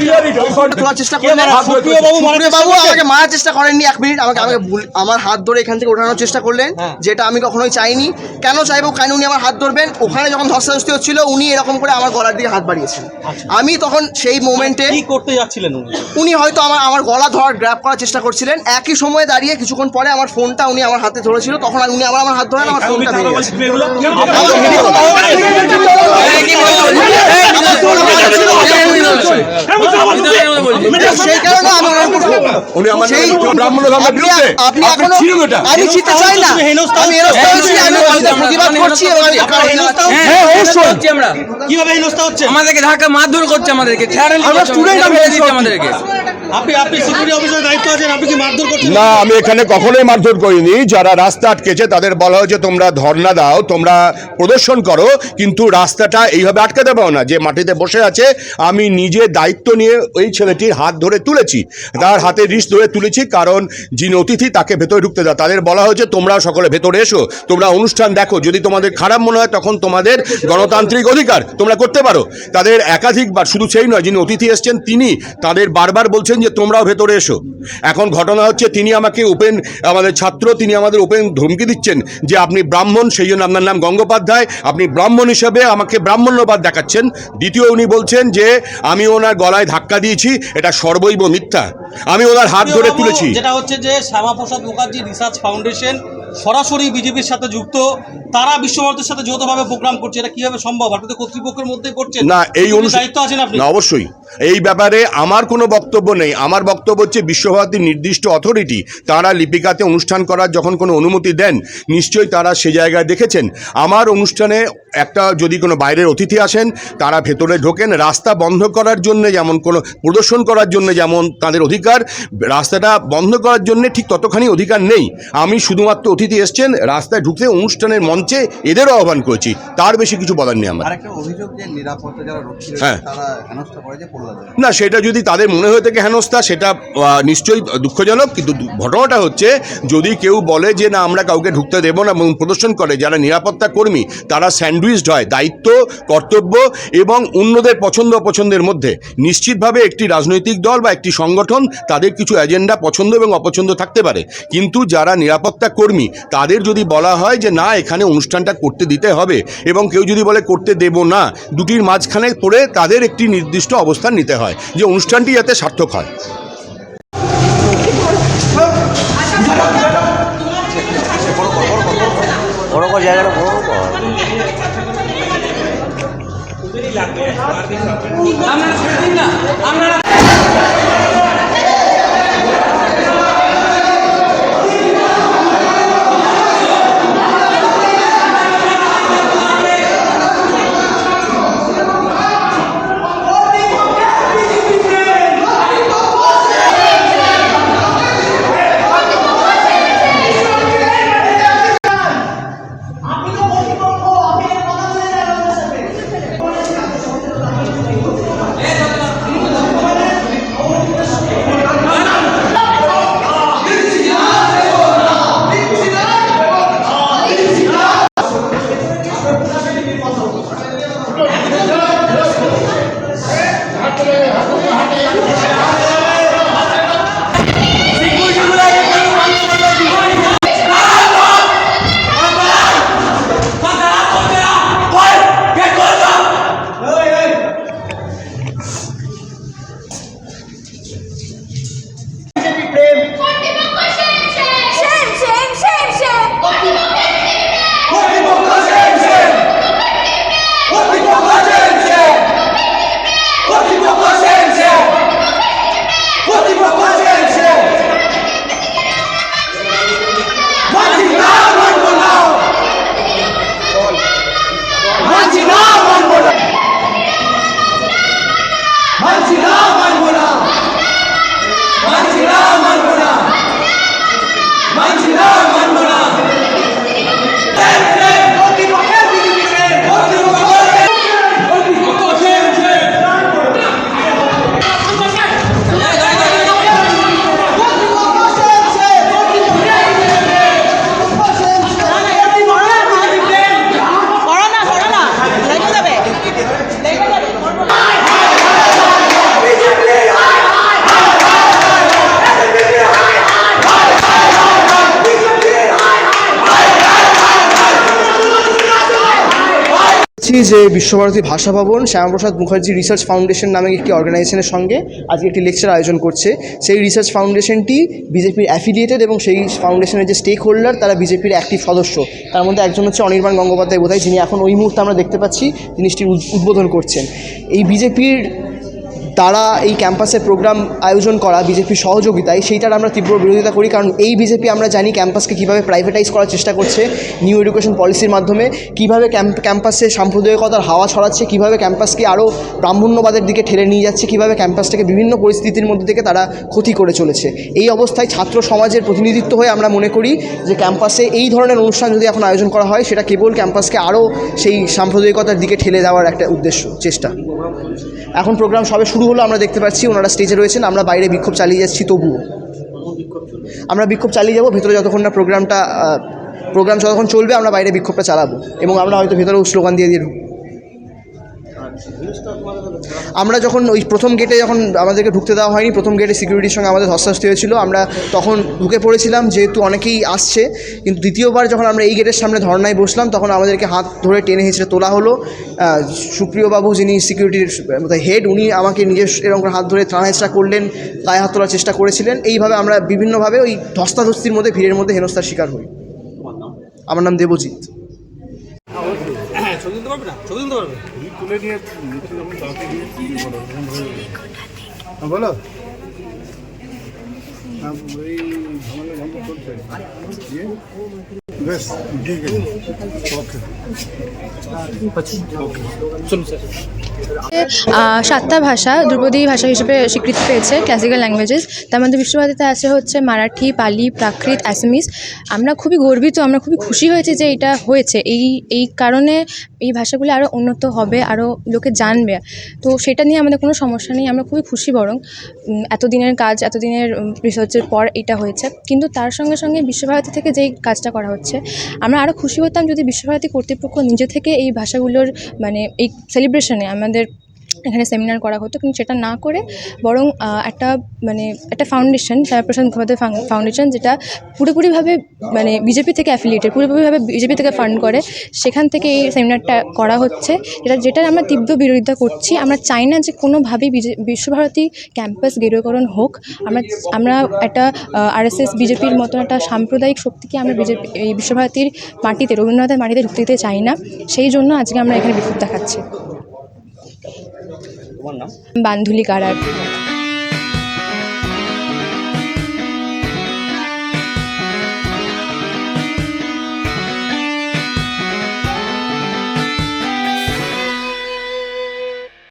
hear তোলার চেষ্টা বাবু আমাকে মারার করেননি এক মিনিট আমাকে আমাকে আমার হাত ধরে এখান থেকে ওঠানোর চেষ্টা করলেন যেটা আমি কখনোই চাইনি কেন চাইব কেন উনি আমার হাত ধরবেন ওখানে যখন ধস্তাধস্তি হচ্ছিল উনি এরকম করে আমার গলার দিকে হাত বাড়িয়েছেন আমি তখন সেই মোমেন্টে কি করতে যাচ্ছিলেন উনি উনি হয়তো আমার আমার গলা ধরার গ্র্যাপ করার চেষ্টা করছিলেন একই সময়ে দাঁড়িয়ে কিছুক্ষণ পরে আমার ফোনটা উনি আমার হাতে ধরেছিল তখন উনি আবার আমার হাত ধরেন আমার ফোনটা ভেঙে গেছে সেই কারণে আমি ওনার উপর খুব- উনি আমার ব্রাহ্মণ ধর্মের বিরুদ্ধে। আপনি আপনি এখনও আমি চিনতে চাই না। আমি হেনস্থা হয়েছি আমি আমি প্রতিবাদ করছি হ্যাঁ অবশ্যই। আমরা। কীভাবে হেনস্থা হচ্ছে? আমাদেরকে ধাক্কা মারধর করছে আমাদেরকে। আমরা আমাদেরকে। না, আমি এখানে কখনোই মারধর করিনি। যারা রাস্তা আটকেছে, তাদের বলা হয়েছে, তোমরা ধর্ণা দাও, তোমরা প্রদর্শন করো। কিন্তু রাস্তাটা এইভাবে আটকাতে পারো না। যে মাটিতে বসে আছে, আমি নিজে দায়িত্ব নিয়ে ওই ছেলেটির হাত ধরে তুলেছি। তার হাতে রিস ধরে তুলেছি, কারণ যিনি অতিথি, তাকে ভেতরে ঢুকতে দাও। তাদের বলা হয়েছে, তোমরা সকলে ভেতরে এসো, তোমরা অনুষ্ঠান দেখো। যদি তোমাদের খারাপ মনে হয়, তখন তোমাদের গণতান্ত্রিক অধিকার তোমরা করতে পারো। তাদের একাধিকবার, শুধু সেই নয়, যিনি অতিথি এসছেন, তিনি তাদের বারবার বলছেন যে তোমরাও ভেতরে এসো। এখন ঘটনা হচ্ছে তিনি আমাকে ওপেন আমাদের ছাত্র তিনি আমাদের ওপেন ধমকি দিচ্ছেন যে আপনি ব্রাহ্মণ সেই জন্য আপনার নাম গঙ্গোপাধ্যায়। আপনি ব্রাহ্মণ হিসেবে আমাকে ব্রাহ্মণ্যবাদ দেখাচ্ছেন। দ্বিতীয় উনি বলছেন যে আমি ওনার গলায় ধাক্কা দিয়েছি এটা সর্বৈব মিথ্যা। আমি ওনার হাত ধরে তুলেছি। যেটা হচ্ছে যে শ্যামাপ্রসাদ মুখার্জি রিসার্চ ফাউন্ডেশন সরাসরি বিজেপির সাথে যুক্ত তারা বিশ্বভারতীর সাথে যৌথভাবে প্রোগ্রাম করছে। এটা কীভাবে সম্ভব? আপনি তো কর্তৃপক্ষের মধ্যে করছেন। না এই দায়িত্ব আছেন আপনি। না অবশ্যই। এই ব্যাপারে আমার কোনো বক্তব্য নেই। আমার বক্তব্য হচ্ছে বিশ্বভারতীর নির্দিষ্ট অথরিটি তারা লিপিকাতে অনুষ্ঠান করার যখন কোনো অনুমতি দেন নিশ্চয়ই তারা সে জায়গায় দেখেছেন। আমার অনুষ্ঠানে একটা যদি কোনো বাইরের অতিথি আসেন তারা ভেতরে ঢোকেন। রাস্তা বন্ধ করার জন্য যেমন কোনো প্রদর্শন করার জন্য যেমন তাদের অধিকার রাস্তাটা বন্ধ করার জন্য ঠিক ততখানি অধিকার নেই। আমি শুধুমাত্র অতিথি এসছেন রাস্তায় ঢুকতে অনুষ্ঠানের মঞ্চে এদেরও আহ্বান করেছি। তার বেশি কিছু বলার নেই আমার। হ্যাঁ। না, সেটা যদি তাদের মনে হয়ে থাকে হেনস্থা, সেটা নিশ্চয়ই দুঃখজনক, কিন্তু ঘটনাটা হচ্ছে, যদি কেউ বলে যে, না, আমরা কাউকে ঢুকতে দেবো না এবং প্রদর্শন করে, যারা নিরাপত্তা কর্মী, তারা স্যান্ডউইচড হয়, দায়িত্ব, কর্তব্য এবং অন্যদের পছন্দ অপছন্দের মধ্যে, নিশ্চিতভাবে একটি রাজনৈতিক দল বা একটি সংগঠন, তাদের কিছু এজেন্ডা পছন্দ এবং অপছন্দ থাকতে পারে। কিন্তু যারা নিরাপত্তা কর্মী, তাদের যদি বলা হয় যে, না, এখানে অনুষ্ঠানটা করতে দিতে হবে এবং কেউ যদি বলে, করতে দেব না দুটির মাঝখানে পড়ে তাদের একটি নির্দিষ্ট অবস্থান অবস্থান নিতে হয় যে অনুষ্ঠানটি যাতে সার্থক হয়। আমরা বলছি যে বিশ্বভারতী ভাষা ভবন শ্যামাপ্রসাদ মুখার্জি রিসার্চ ফাউন্ডেশন নামে একটি অর্গানাইজেশনের সঙ্গে আজকে একটি লেকচার আয়োজন করছে। সেই রিসার্চ ফাউন্ডেশনটি বিজেপির অ্যাফিলিয়েটেড এবং সেই ফাউন্ডেশনের যে স্টেক হোল্ডার তারা বিজেপির অ্যাক্টিভ সদস্য। তার মধ্যে একজন হচ্ছে অনির্বাণ গঙ্গোপাধ্যায় বোধহয়, যিনি এখন ওই মুহূর্তে আমরা দেখতে পাচ্ছি জিনিসটি উদ- উদ্বোধন করছেন। এই বিজেপির তারা এই ক্যাম্পাসে প্রোগ্রাম আয়োজন করা বিজেপির সহযোগিতায়, সেইটার আমরা তীব্র বিরোধিতা করি। কারণ এই বিজেপি আমরা জানি ক্যাম্পাসকে কীভাবে প্রাইভেটাইজ করার চেষ্টা করছে নিউ এডুকেশন পলিসির মাধ্যমে, কীভাবে ক্যাম্প, ক্যাম্পাসে সাম্প্রদায়িকতার হাওয়া ছড়াচ্ছে, কীভাবে ক্যাম্পাসকে আরও ব্রাহ্মণ্যবাদের দিকে ঠেলে নিয়ে যাচ্ছে, কীভাবে ক্যাম্পাসটাকে বিভিন্ন পরিস্থিতির মধ্যে থেকে তারা ক্ষতি করে চলেছে। এই অবস্থায় ছাত্র সমাজের প্রতিনিধিত্ব হয়ে আমরা মনে করি যে ক্যাম্পাসে এই ধরনের অনুষ্ঠান যদি এখন আয়োজন করা হয়, সেটা কেবল ক্যাম্পাসকে আরও সেই সাম্প্রদায়িকতার দিকে ঠেলে দেওয়ার একটা উদ্দেশ্য, চেষ্টা। এখন প্রোগ্রাম সবে শুরু হলো আমরা দেখতে পাচ্ছি ওনারা স্টেজে রয়েছেন, আমরা বাইরে বিক্ষোভ চালিয়ে যাচ্ছি তবুও আমরা বিক্ষোভ চালিয়ে যাব, ভেতরে যতক্ষণ না প্রোগ্রামটা প্রোগ্রাম যতক্ষণ চলবে, আমরা বাইরে বিক্ষোভটা চালাবো এবং আমরা হয়তো ভেতরেও স্লোগান দিয়ে দিয়ে। আমরা যখন ওই প্রথম গেটে যখন আমাদেরকে ঢুকতে দেওয়া হয়নি প্রথম গেটে সিকিউরিটির সঙ্গে আমাদের ধস্তাস্তি হয়েছিল আমরা তখন ঢুকে পড়েছিলাম যেহেতু অনেকেই আসছে কিন্তু দ্বিতীয়বার যখন আমরা এই গেটের সামনে ধর্নায় বসলাম তখন আমাদেরকে হাত ধরে টেনে হেঁচড়ে তোলা হলো। সুপ্রিয়বাবু যিনি সিকিউরিটির হেড উনি আমাকে নিজের এরকম করে হাত ধরে ত্রাণ হেঁচড়া করলেন গায়ে হাত তোলার চেষ্টা করেছিলেন। এইভাবে আমরা বিভিন্নভাবে ওই ধস্তাধস্তির মধ্যে ভিড়ের মধ্যে হেনস্থার শিকার হই। আমার নাম দেবজিৎ। হ্যাঁ ছবি তুলতে পারবে না? ছবি তুলতে পারবে? বলো। হ্যাঁ, ওই ঝামেলা বন্ধ চলছে সাতটা ভাষা ধ্রুপদী ভাষা হিসেবে স্বীকৃতি পেয়েছে ক্লাসিক্যাল ল্যাঙ্গুয়েজেস তার মধ্যে বিশ্বভারতীতে আছে হচ্ছে মারাঠি, পালি, প্রাকৃত অ্যাসামিস আমরা খুবই গর্বিত, আমরা খুবই খুশি হয়েছে যে এটা হয়েছে। এই এই কারণে এই ভাষাগুলি আরও উন্নত হবে আরও লোকে জানবে। তো সেটা নিয়ে আমাদের কোনো সমস্যা নেই, আমরা খুবই খুশি বরং এতদিনের কাজ, এতদিনের রিসার্চের পর এটা হয়েছে। কিন্তু তার সঙ্গে সঙ্গে বিশ্বভারতী থেকে যেই কাজটা করা হচ্ছে আমরা আরও খুশি হতাম যদি বিশ্বভারতী কর্তৃপক্ষ নিজে থেকে এই ভাষাগুলোর মানে এই সেলিব্রেশনে আমাদের এখানে সেমিনার করা হতো, কিন্তু সেটা না করে বরং একটা মানে একটা ফাউন্ডেশন শ্যামাপ্রসাদ মুখোপাধ্যায় ফাউন্ডেশন যেটা পুরোপুরিভাবে মানে বিজেপি থেকে অ্যাফিলিয়েটেড পুরোপুরিভাবে বিজেপি থেকে ফান্ড করে, সেখান থেকে এই সেমিনারটা করা হচ্ছে। যেটা যেটার আমরা তীব্র বিরোধিতা করছি, আমরা চাই না যে কোনোভাবেই বিশ্বভারতী ক্যাম্পাস গেরুকরণ হোক। আমরা আমরা একটা আরএসএস বিজেপির মতন একটা সাম্প্রদায়িক শক্তিকে আমরা বিজেপি এই বিশ্বভারতীর মাটিতে, রবীন্দ্রনাথের মাটিতে ঢুকতে চাই না। সেই জন্য আজকে আমরা এখানে বিক্ষোভ দেখাচ্ছি। বান্ধুলি কারার